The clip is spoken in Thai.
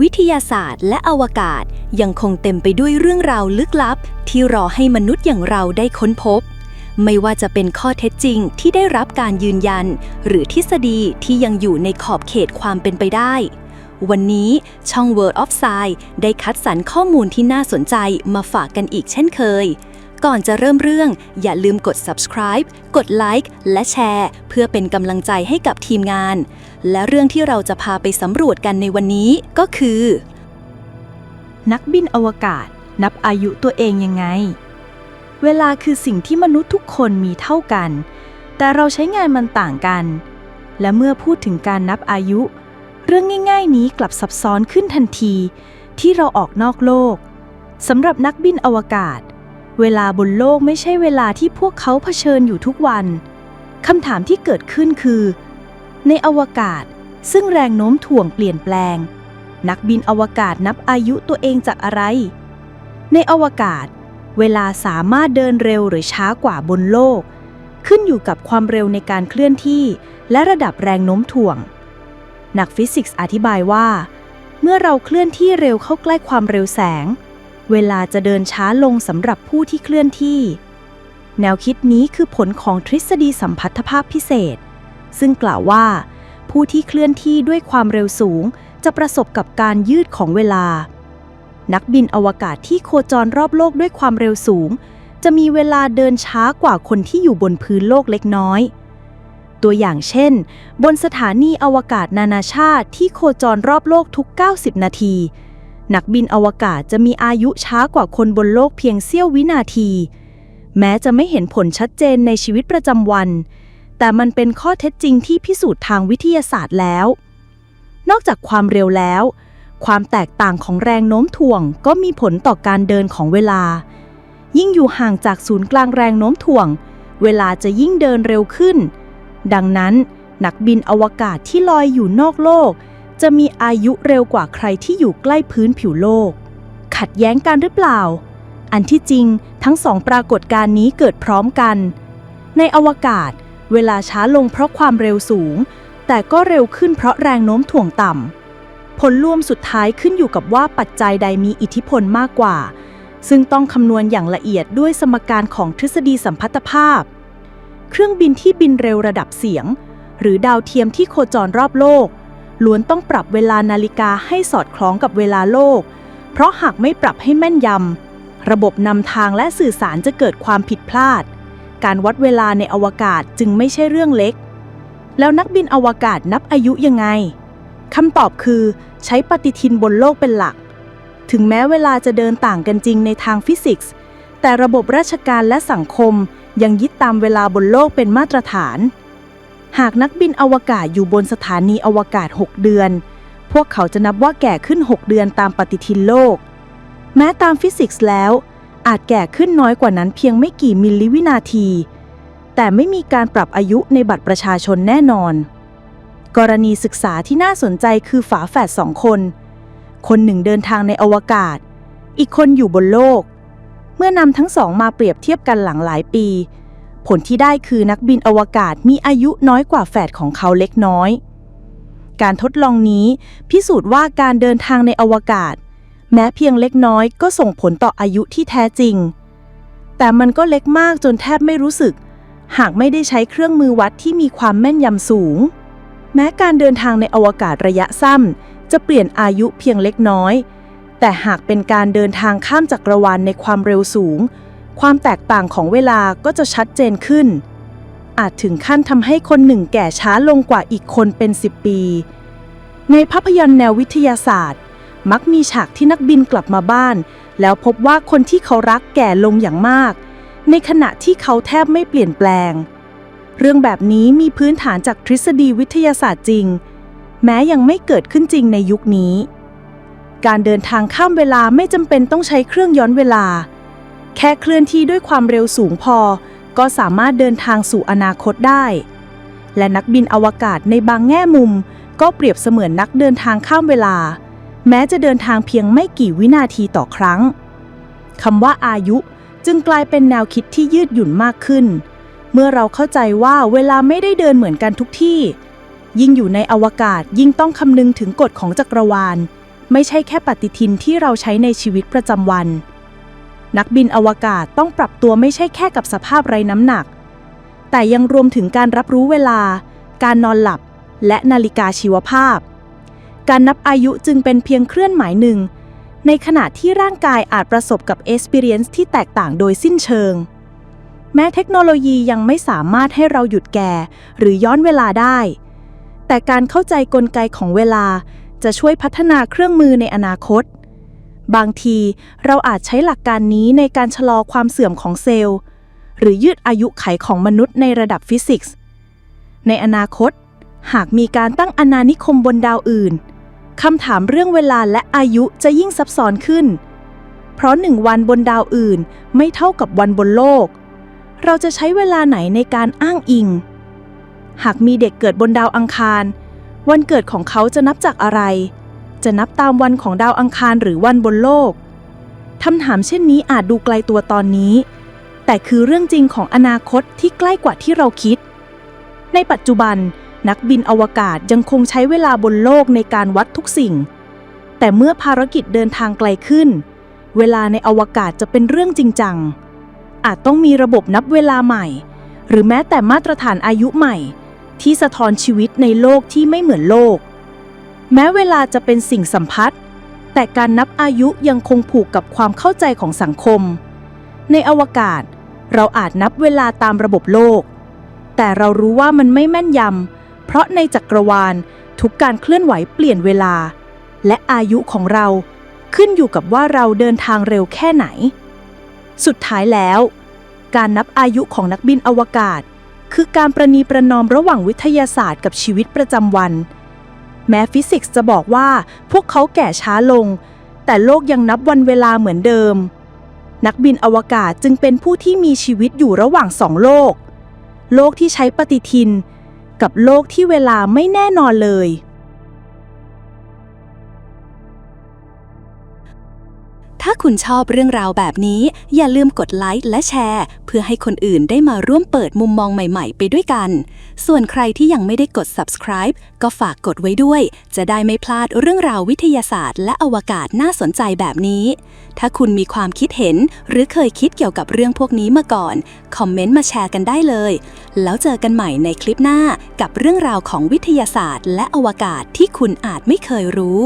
วิทยาศาสตร์และอวกาศยังคงเต็มไปด้วยเรื่องราวลึกลับ ที่รอให้มนุษย์อย่างเราได้ค้นพบ ไม่ว่าจะเป็นข้อเท็จจริงที่ได้รับการยืนยัน หรือทฤษฎีที่ยังอยู่ในขอบเขตความเป็นไปได้ วันนี้ช่อง World of Science ได้คัดสรรข้อมูลที่น่าสนใจมาฝากกันอีกเช่นเคย ก่อนจะเริ่มเรื่อง อย่าลืมกด subscribe กดไลค์และแชร์ เพื่อเป็นกำลังใจให้กับทีมงาน และเรื่องที่เราจะพาไปสำรวจกันในวันนี้ก็คือ นักบินอวกาศ นับอายุตัวเองยังไง เวลาคือสิ่งที่มนุษย์ทุกคนมีเท่ากัน แต่เราใช้งานมันต่างกัน และเมื่อพูดถึงการนับอายุ เรื่องง่าย ๆ นี้กลับซับซ้อนขึ้นทันที ที่เราออกนอกโลกสำหรับนักบินอวกาศ เวลาบนโลกไม่ใช่เวลาที่พวกเขาเผชิญอยู่ทุกวัน คำถามที่เกิดขึ้นคือ ในอวกาศซึ่งแรงโน้มถ่วงเปลี่ยนแปลง นักบินอวกาศนับอายุตัวเองจากอะไร ในอวกาศ เวลาสามารถเดินเร็วหรือช้ากว่าบนโลก ขึ้นอยู่กับความเร็วในการเคลื่อนที่ และระดับแรงโน้มถ่วง นักฟิสิกส์อธิบายว่า เมื่อเราเคลื่อนที่เร็วเข้าใกล้ความเร็วแสง เวลาจะเดินช้าลงสำหรับผู้ที่เคลื่อนที่ แนวคิดนี้คือผลของทฤษฎีสัมพัทธภาพพิเศษ ซึ่งกล่าวว่า ผู้ที่เคลื่อนที่ด้วยความเร็วสูง จะประสบกับการยืดของเวลา นักบินอวกาศที่โคจรรอบโลกด้วยความเร็วสูง จะมีเวลาเดินช้ากว่าคนที่อยู่บนพื้นโลกเล็กน้อยตัวอย่างเช่น บนสถานีอวกาศนานาชาติที่โคจรรอบโลกทุก 90 นาที นักบินอวกาศจะมีอายุช้ากว่าคนบนโลกเพียงเสี้ยววินาที แม้จะไม่เห็นผลชัดเจนในชีวิตประจำวัน แต่มันเป็นข้อเท็จจริงที่พิสูจน์ทางวิทยาศาสตร์แล้ว นอกจากความเร็วแล้ว ความแตกต่างของแรงโน้มถ่วงก็มีผลต่อการเดินของเวลา ยิ่งอยู่ห่างจากศูนย์กลางแรงโน้มถ่วง เวลาจะยิ่งเดินเร็วขึ้น ดังนั้น นักบินอวกาศที่ลอยอยู่นอกโลก จะมีอายุเร็วกว่าใครที่อยู่ใกล้พื้นผิวโลก ขัดแย้งกันหรือเปล่า อันที่จริงทั้งสองปรากฏการณ์นี้เกิดพร้อมกัน ในอวกาศ เวลาช้าลงเพราะความเร็วสูง แต่ก็เร็วขึ้นเพราะแรงโน้มถ่วงต่ำผลรวมสุดท้ายขึ้นอยู่กับว่าปัจจัยใดมีอิทธิพลมากกว่า ซึ่งต้องคำนวณอย่างละเอียดด้วยสมการของทฤษฎีสัมพัทธภาพ เครื่องบินที่บินเร็วระดับเสียง หรือดาวเทียมที่โคจรรอบโลก ล้วนต้องปรับเวลานาฬิกาให้สอดคล้องกับเวลาโลก เพราะหากไม่ปรับให้แม่นยำ ระบบนำทางและสื่อสารจะเกิดความผิดพลาด การวัดเวลาในอวกาศจึงไม่ใช่เรื่องเล็ก แล้วนักบินอวกาศนับอายุยังไงคำตอบคือ ใช้ปฏิทินบนโลกเป็นหลัก ถึงแม้เวลาจะเดินต่างกันจริงในทางฟิสิกส์ แต่ระบบราชการและสังคมยังยึดตามเวลาบนโลกเป็นมาตรฐาน หากนักบินอวกาศอยู่บนสถานีอวกาศ 6 เดือน พวกเขาจะนับว่าแก่ขึ้น 6 เดือนตามปฏิทินโลก แม้ตามฟิสิกส์แล้ว อาจแก่ขึ้นน้อยกว่านั้นเพียงไม่กี่มิลลิวินาที แต่ไม่มีการปรับอายุในบัตรประชาชนแน่นอน กรณีศึกษาที่น่าสนใจคือฝาแฝดสองคน คนหนึ่งเดินทางในอวกาศ อีกคนอยู่บนโลก เมื่อนำทั้งสองมาเปรียบเทียบกันหลังหลายปี ผลที่ได้คือนักบินอวกาศมีอายุน้อยกว่าแฝดของเขาเล็กน้อย การทดลองนี้พิสูจน์ว่าการเดินทางในอวกาศ แม้เพียงเล็กน้อยก็ส่งผลต่ออายุที่แท้จริง แต่มันก็เล็กมากจนแทบไม่รู้สึก หากไม่ได้ใช้เครื่องมือวัดที่มีความแม่นยำสูง แม้การเดินทางในอวกาศระยะสั้นจะเปลี่ยนอายุเพียงเล็กน้อย แต่หากเป็นการเดินทางข้ามจักรวาลในความเร็วสูง ความแตกต่างของเวลาก็จะชัดเจนขึ้น อาจถึงขั้นทำให้คนหนึ่งแก่ช้าลงกว่าอีกคนเป็น 10 ปี ในภาพยนตร์แนววิทยาศาสตร์ มักมีฉากที่นักบินกลับมาบ้าน แล้วพบว่าคนที่เขารักแก่ลงอย่างมาก ในขณะที่เขาแทบไม่เปลี่ยนแปลง เรื่องแบบนี้มีพื้นฐานจากทฤษฎีวิทยาศาสตร์จริง แม้ยังไม่เกิดขึ้นจริงในยุคนี้ การเดินทางข้ามเวลาไม่จำเป็นต้องใช้เครื่องย้อนเวลา แค่เคลื่อนที่ด้วยความเร็วสูงพอ ก็สามารถเดินทางสู่อนาคตได้ และนักบินอวกาศในบางแง่มุม ก็เปรียบเสมือนนักเดินทางข้ามเวลา แม้จะเดินทางเพียงไม่กี่วินาทีต่อครั้งคำว่าอายุจึงกลายเป็นแนวคิดที่ยืดหยุ่นมากขึ้น เมื่อเราเข้าใจว่าเวลาไม่ได้เดินเหมือนกันทุกที่ ยิ่งอยู่ในอวกาศยิ่งต้องคำนึงถึงกฎของจักรวาล ไม่ใช่แค่ปฏิทินที่เราใช้ในชีวิตประจำวัน นักบินอวกาศต้องปรับตัวไม่ใช่แค่กับสภาพไร้น้ำหนัก แต่ยังรวมถึงการรับรู้เวลา การนอนหลับ และนาฬิกาชีวภาพ การนับอายุจึงเป็นเพียงเคลื่อนหมายหนึ่ง ในขณะที่ร่างกายอาจประสบกับ experience ที่แตกต่างโดยสิ้นเชิง แม้เทคโนโลยียังไม่สามารถให้เราหยุดแก่ หรือย้อนเวลาได้ แต่การเข้าใจกลไกของเวลาจะช่วยพัฒนาเครื่องมือในอนาคต บางทีเราอาจใช้หลักการนี้ในการชะลอความเสื่อมของเซลล์ หรือยืดอายุไขของมนุษย์ในระดับฟิสิกส์ ในอนาคต หากมีการตั้งอาณานิคมบนดาวอื่นคำถามเรื่องเวลาและอายุจะยิ่งซับซ้อนขึ้น เพราะหนึ่งวันบนดาวอื่นไม่เท่ากับวันบนโลก เราจะใช้เวลาไหนในการอ้างอิง หากมีเด็กเกิดบนดาวอังคาร วันเกิดของเขาจะนับจากอะไร จะนับตามวันของดาวอังคารหรือวันบนโลกคำถามเช่นนี้อาจดูไกลตัวตอนนี้ แต่คือเรื่องจริงของอนาคตที่ใกล้กว่าที่เราคิด ในปัจจุบัน นักบินอวกาศยังคงใช้เวลาบนโลกในการวัดทุกสิ่ง แต่เมื่อภารกิจเดินทางไกลขึ้น เวลาในอวกาศจะเป็นเรื่องจริงจัง อาจต้องมีระบบนับเวลาใหม่ หรือแม้แต่มาตรฐานอายุใหม่ ที่สะท้อนชีวิตในโลกที่ไม่เหมือนโลก แม้เวลาจะเป็นสิ่งสัมพัทธ์แต่การนับอายุยังคงผูกกับความเข้าใจของสังคม ในอวกาศ เราอาจนับเวลาตามระบบโลก แต่เรารู้ว่ามันไม่แม่นยำ เพราะในจักรวาลทุกการเคลื่อนไหวเปลี่ยนเวลา และอายุของเราขึ้นอยู่กับว่าเราเดินทางเร็วแค่ไหน สุดท้ายแล้ว การนับอายุของนักบินอวกาศ คือการประนีประนอมระหว่างวิทยาศาสตร์กับชีวิตประจำวัน แม้ฟิสิกส์จะบอกว่าพวกเขาแก่ช้าลง แต่โลกยังนับวันเวลาเหมือนเดิม นักบินอวกาศจึงเป็นผู้ที่มีชีวิตอยู่ระหว่างสองโลก โลกที่ใช้ปฏิทิน กับโลกที่เวลาไม่แน่นอนเลย ถ้าคุณชอบเรื่องราวแบบนี้ อย่าลืมกดไลค์และแชร์ เพื่อให้คนอื่นได้มาร่วมเปิดมุมมองใหม่ ๆ ไปด้วยกัน ส่วนใครที่ยังไม่ได้กด subscribe ก็ฝากกดไว้ด้วย จะได้ไม่พลาดเรื่องราววิทยาศาสตร์ และอวกาศน่าสนใจแบบนี้ ถ้าคุณมีความคิดเห็น หรือเคยคิดเกี่ยวกับเรื่องพวกนี้มาก่อน คอมเมนต์มาแชร์กันได้เลย แล้วเจอกันใหม่ในคลิปหน้ากับเรื่องราวของวิทยาศาสตร์ และอวกาศที่คุณอาจไม่เคยรู้